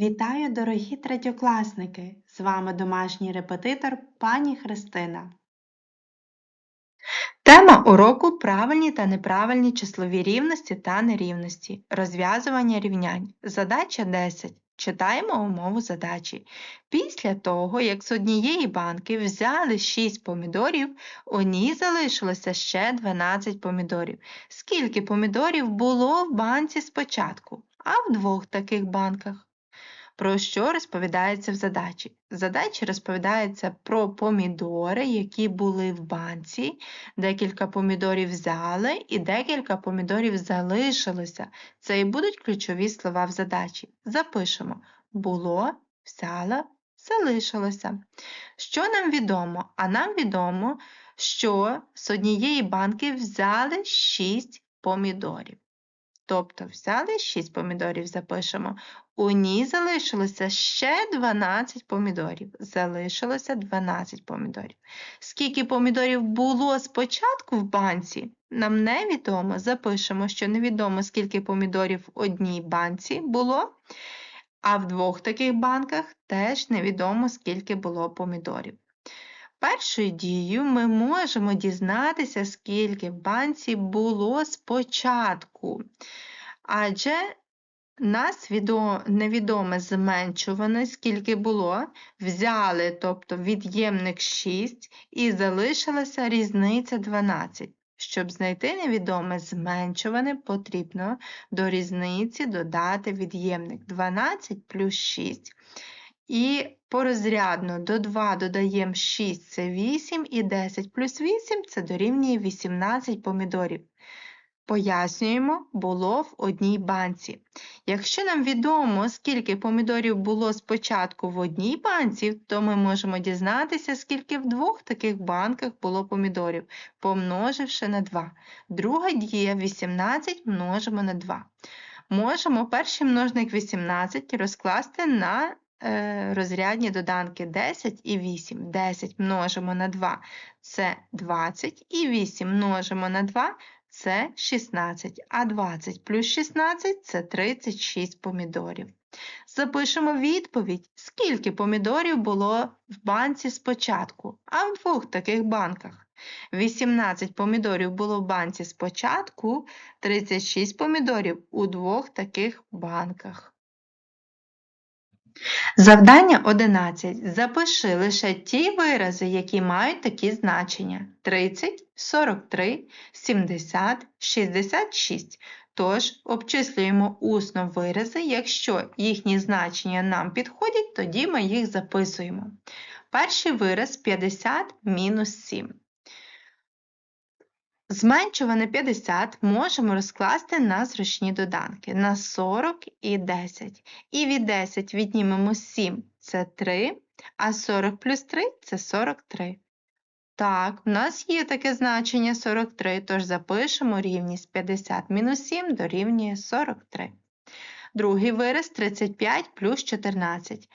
Вітаю, дорогі третьокласники! З вами домашній репетитор пані Христина. Тема уроку правильні та неправильні числові рівності та нерівності. Розв'язування рівнянь. Задача 10. Читаємо умову задачі. Після того, як з однієї банки взяли 6 помідорів, у ній залишилося ще 12 помідорів. Скільки помідорів було в банці спочатку, а в двох таких банках? Про що розповідається в задачі? В задачі розповідається про помідори, які були в банці, декілька помідорів взяли і декілька помідорів залишилося. Це і будуть ключові слова в задачі. Запишемо було, взяла, залишилося. Що нам відомо? А нам відомо, що з однієї банки взяли 6 помідорів. Тобто взяли 6 помідорів, запишемо. У ній залишилося ще 12 помідорів. Залишилося 12 помідорів. Скільки помідорів було спочатку в банці, нам невідомо. Запишемо, що невідомо, скільки помідорів в одній банці було, а в двох таких банках теж невідомо, скільки було помідорів. Першою дією ми можемо дізнатися, скільки в банці було спочатку. Адже нас невідоме зменшуване, скільки було, взяли, тобто від'ємник 6, і залишилася різниця 12. Щоб знайти невідоме зменшуване, потрібно до різниці додати від'ємник 12 плюс 6. І порозрядно до 2 додаємо 6 це 8, і 10 плюс 8 це дорівнює 18 помідорів. Пояснюємо, було в одній банці. Якщо нам відомо, скільки помідорів було спочатку в одній банці, то ми можемо дізнатися, скільки в двох таких банках було помідорів, помноживши на 2. Друга дія 18 множимо на 2. Можемо перший множник 18 розкласти на розрядні доданки 10 і 8. 10 множимо на 2 це 20, і 8 множимо на 2 це 16, а 20 плюс 16 це 36 помідорів. Запишемо відповідь, скільки помідорів було в банці спочатку, а в двох таких банках. 18 помідорів було в банці спочатку, 36 помідорів у двох таких банках. Завдання 11. Запиши лише ті вирази, які мають такі значення: 30, 43, 70, 66. Тож, обчислюємо усно вирази, якщо їхні значення нам підходять, тоді ми їх записуємо. Перший вираз 50 мінус 7. Зменшуване 50 можемо розкласти на зручні доданки на 40 і 10. І від 10 віднімемо 7 це 3, а 40 плюс 3 це 43. Так, в нас є таке значення 43, тож запишемо рівність 50 мінус 7 дорівнює 43. Другий вираз 35 плюс 14.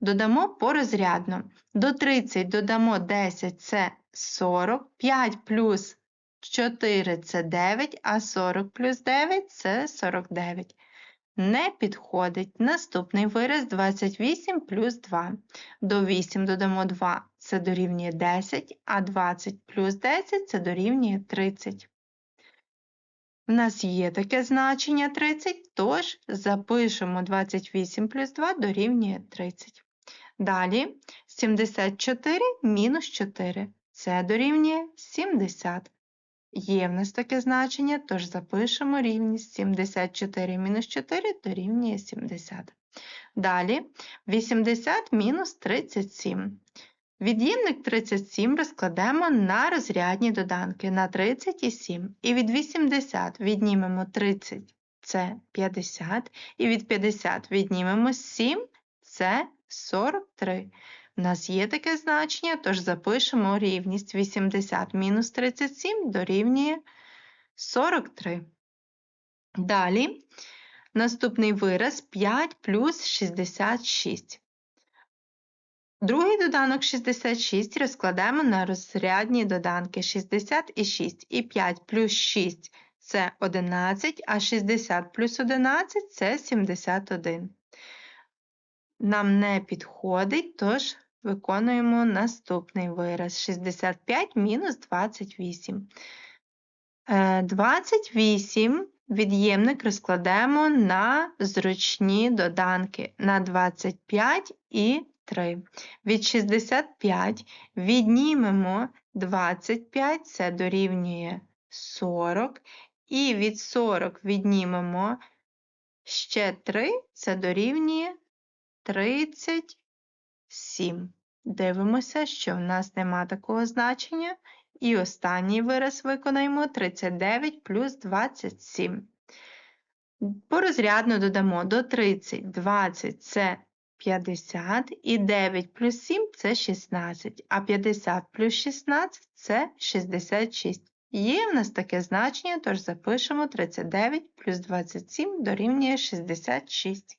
Додамо порозрядно. До 30 додамо 10 це 40, 5 плюс 4 це 9, а 40 плюс 9 це 49. Не підходить. Наступний вираз 28 плюс 2. До 8 додамо 2, це дорівнює 10, а 20 плюс 10 це дорівнює 30. У нас є таке значення 30, тож запишемо 28 плюс 2 дорівнює 30. Далі 74 мінус 4. Це дорівнює 70. Є в нас таке значення, тож запишемо рівність 74 мінус 4 дорівнює 70. Далі 80 мінус 37. Від'ємник 37 розкладемо на розрядні доданки на 30 і 7. І від 80 віднімемо 30 це 50, і від 50 віднімемо 7 це 43. У нас є таке значення, тож запишемо рівність 80 мінус 37 дорівнює 43. Далі наступний вираз 5 плюс 66. Другий доданок 66 розкладаємо на розрядні доданки 60 і 6. І 5 плюс 6 це 11, а 60 плюс 11 це 71. нам не підходить, тож виконуємо наступний вираз. 65 мінус 28. Е, 28 від'ємник розкладемо на зручні доданки на 25 і 3. Від 65 віднімемо 25, це дорівнює 40. І від 40 віднімемо ще 3, це дорівнює 37. Дивимося, що в нас нема такого значення. І останній вираз виконаємо 39 плюс 27. Порозрядно додамо до 30, 20 це 50, і 9 плюс 7 це 16, а 50 плюс 16 це 66. Є в нас таке значення, тож запишемо 39 плюс 27 дорівнює 66.